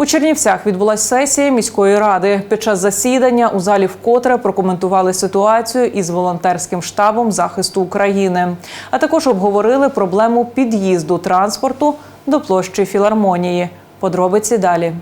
У Чернівцях відбулася сесія міської ради. Під час засідання у залі вкотре прокоментували ситуацію із волонтерським штабом захисту України, а також обговорили проблему під'їзду транспорту до площі філармонії. Подробиці далі.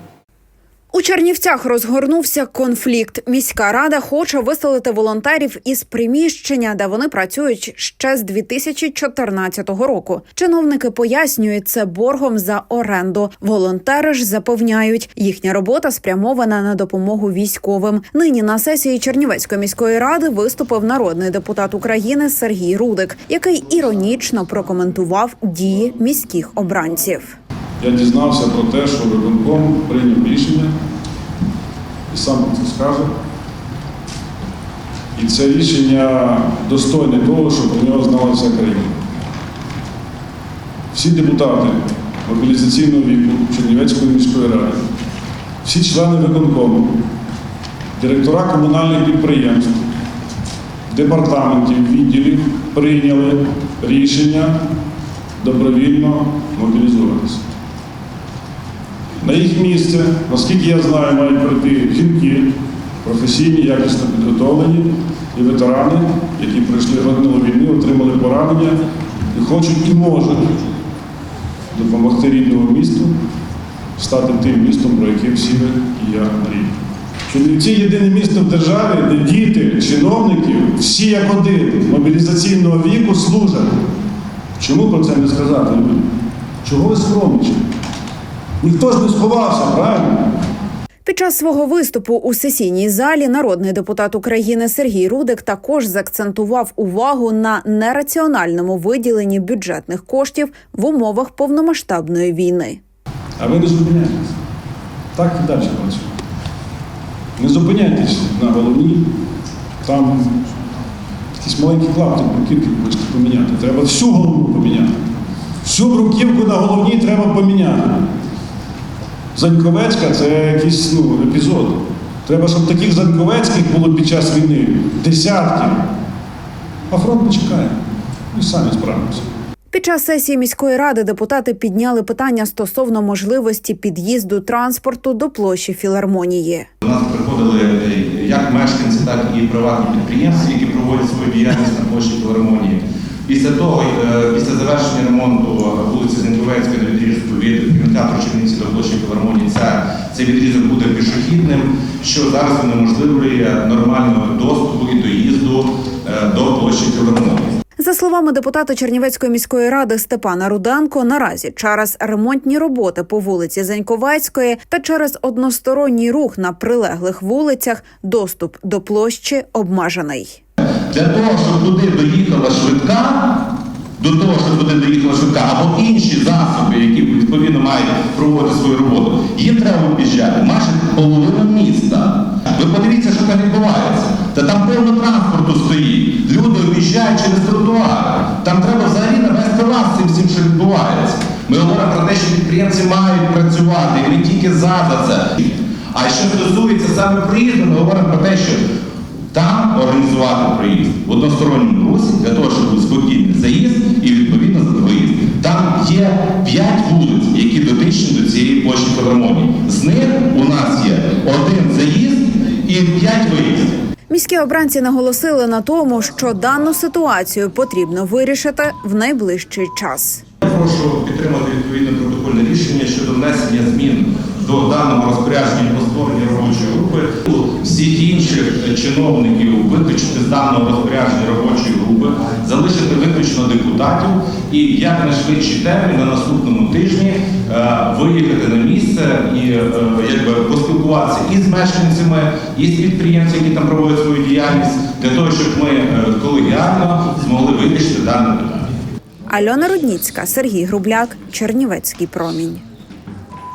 У Чернівцях розгорнувся конфлікт. Міська рада хоче виселити волонтерів із приміщення, де вони працюють ще з 2014 року. Чиновники пояснюють це боргом за оренду. Волонтери ж запевняють, їхня робота спрямована на допомогу військовим. Нині на сесії Чернівецької міської ради виступив народний депутат України Сергій Рудик, який іронічно прокоментував дії міських обранців. Я дізнався про те, що виконком прийняв рішення і сам це скаже. І це рішення достойне того, щоб про нього знала вся країна. Всі депутати мобілізаційного віку Чернівецької міської ради, всі члени виконкому, директора комунальних підприємств, департаментів, відділів прийняли рішення добровільно мобілізуватися. На їх місце, наскільки я знаю, мають прийти жінки, професійні, якісно підготовлені і ветерани, які пройшли годину війни, отримали поранення і хочуть і можуть допомогти рідному місту стати тим містом, про яке всі ви і я мріємо. Чернівці єдине місто в державі, де діти, чиновники, всі як один мобілізаційного віку служать. Чому про це не сказати? Чого ви скромничаєте? Ніхто ж не сховався, правильно? Під час свого виступу у сесійній залі народний депутат України Сергій Рудик також заакцентував увагу на нераціональному виділенні бюджетних коштів в умовах повномасштабної війни. А ви не зупиняєтесь. Так і далі працює. Не зупиняйтесь на головній. Там якісь маленькі клапти бруківки хочете поміняти. Треба всю голову поміняти. Всю бруківку на головній треба поміняти. Заньковецька це якийсь ну, епізод. Треба, щоб таких Заньковецьких було під час війни десятки. А фронт не чекає. Ми самі справимося. Під час сесії міської ради депутати підняли питання стосовно можливості під'їзду транспорту до площі філармонії. До нас приходили е, як мешканці, так і приватні підприємці, які проводять свою діяльність на площі філармонії. Після того, е, після завершення ремонту вулиці Зенковецької на відрізку від кінотеатру Чернівці до площі філармонії, це, цей відрізок буде пішохідним, що зараз унеможливлює нормального доступу і доїзду е, до площі філармонії. За словами депутата Чернівецької міської ради Степана Руденко, наразі через ремонтні роботи по вулиці Зеньковецької та через односторонній рух на прилеглих вулицях доступ до площі обмежений. Для того, щоб туди доїхала швидка, до того, щоб туди доїхала швидка, або інші засоби, які відповідно мають проводити свою роботу, їм треба об'їжджати майже половину міста. Ви подивіться, що там відбувається. Та там повно транспорту стоїть. Люди об'їжджають через тротуари. Там треба взагалі навести лад з цим всім, що відбувається. Ми говоримо про те, що підприємці мають працювати, і ми тільки за це. А що стосується саме проїзду, ми говоримо про те, що там організувати проїзд в односторонньому русі для того, щоб був спокійний і п'ять виїздів. Міські обранці наголосили на тому, що дану ситуацію потрібно вирішити в найближчий час. Я прошу підтримати відповідне протокольне рішення щодо внесення змін до даного розпорядження по створенню робочої групи. Всіх інших чиновників виключити з даного розпорядження робочої групи, залишити виключно депутатів і як на швидші термін на наступному тижні е, виїхати на місце і е, якби поспілкуватися і з мешканцями, і з підприємцями, які там проводять свою діяльність, для того, щоб ми е, колегіально змогли вирішити дане питання. Альона Рудніцька, Сергій Грубляк, Чернівецький промінь.